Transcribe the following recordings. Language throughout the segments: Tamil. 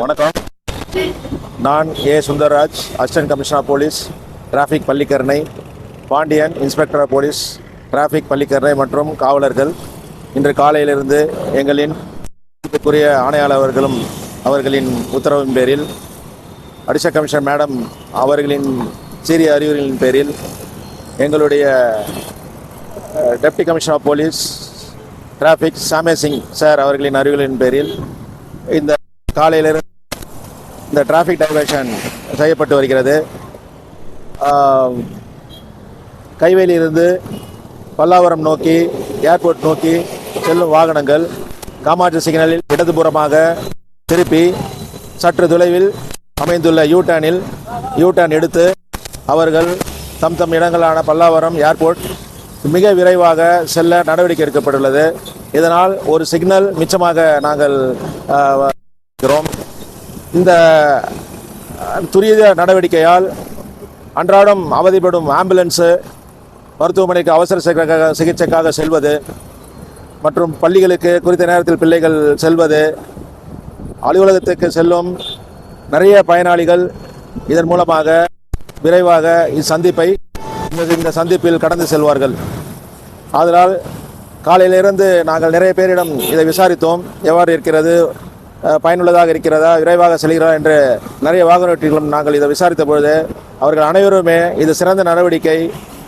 வணக்கம். நான் A Sundarraj assistant commissioner police traffic Pallikaranai Pandian inspector police traffic Pallikaranai மற்றும் காவலர்கள். இன்று காலையிலிருந்து எங்களின் மதிப்புக்குரிய ஆணையாளர் அவர்களும் அவர்களின் உத்தரவின் பேரில் அடிஷனல் கமிஷனர் மேடம் அவர்களின் சீரிய அறிவுரைகளின் பேரில் எங்களுடைய deputy commissioner police traffic Samay Singh sir அவர்களின் அறிவுகளின் பேரில் இந்த காலையிலிருந்து இந்த டிராஃபிக் டைவர்ஷன் செய்யப்பட்டு வருகிறது. கைவேலியிலிருந்து பல்லாவரம் நோக்கி ஏர்போர்ட் நோக்கி செல்லும் வாகனங்கள் காமாட்சி சிக்னலில் இடதுபுறமாக திருப்பி சற்று தொலைவில் அமைந்துள்ள யூ டர்னில் எடுத்து அவர்கள் தம் தம் இடங்களான பல்லாவரம் ஏர்போர்ட் மிக விரைவாக செல்ல நடவடிக்கை எடுக்கப்பட்டுள்ளது. இதனால் ஒரு சிக்னல் மிச்சமாக நாங்கள் இருக்கிறோம் இந்த துரித நடவடிக்கையால் அன்றாடம் அவதிப்படும் ஆம்புலன்ஸு மருத்துவமனைக்கு அவசர சிகிச்சைக்காக சிகிச்சைக்காக செல்வது மற்றும் பள்ளிகளுக்கு குறித்த நேரத்தில் பிள்ளைகள் செல்வது அலுவலகத்துக்கு செல்லும் நிறைய பயனாளிகள் இதன் மூலமாக விரைவாக இச்சந்திப்பை இந்த- சந்திப்பில் கடந்து செல்வார்கள். ஆதலால் காலையிலிருந்து நாங்கள் நிறைய பேரிடம் இதை விசாரித்தோம். எவ்வாறு இருக்கிறது பயனுள்ளதாக இருக்கிறதா விரைவாக செல்கிறதா என்று நிறைய வாகனோட்டிகளும் நாங்கள் இதை விசாரித்த பொழுது அவர்கள் அனைவருமே இது சிறந்த நடவடிக்கை.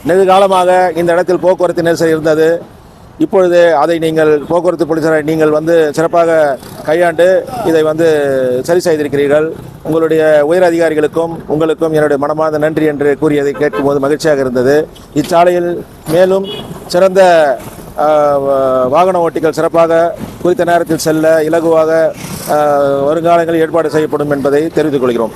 நெடுகாலமாக இந்த இடத்தில் போக்குவரத்து நெரிசல் இருந்தது. இப்பொழுது அதை நீங்கள் போக்குவரத்து போலீசாரை நீங்கள் வந்து சிறப்பாக கையாண்டு இதை வந்து சரி செய்திருக்கிறீர்கள். உங்களுடைய உயர் அதிகாரிகளுக்கும் உங்களுக்கும் என்னுடைய மனமார்ந்த நன்றி என்று கூறியதை கேட்கும்போது மகிழ்ச்சியாக இருந்தது. இச்சாலையில் மேலும் சிறந்த வாகன ஓட்டிகள் சிறப்பாக குறித்த நேரத்தில் செல்ல இலகுவாக வருங்காலங்களில் ஏற்பாடு செய்யப்படும் என்பதை தெரிவித்துக் கொள்கிறோம்.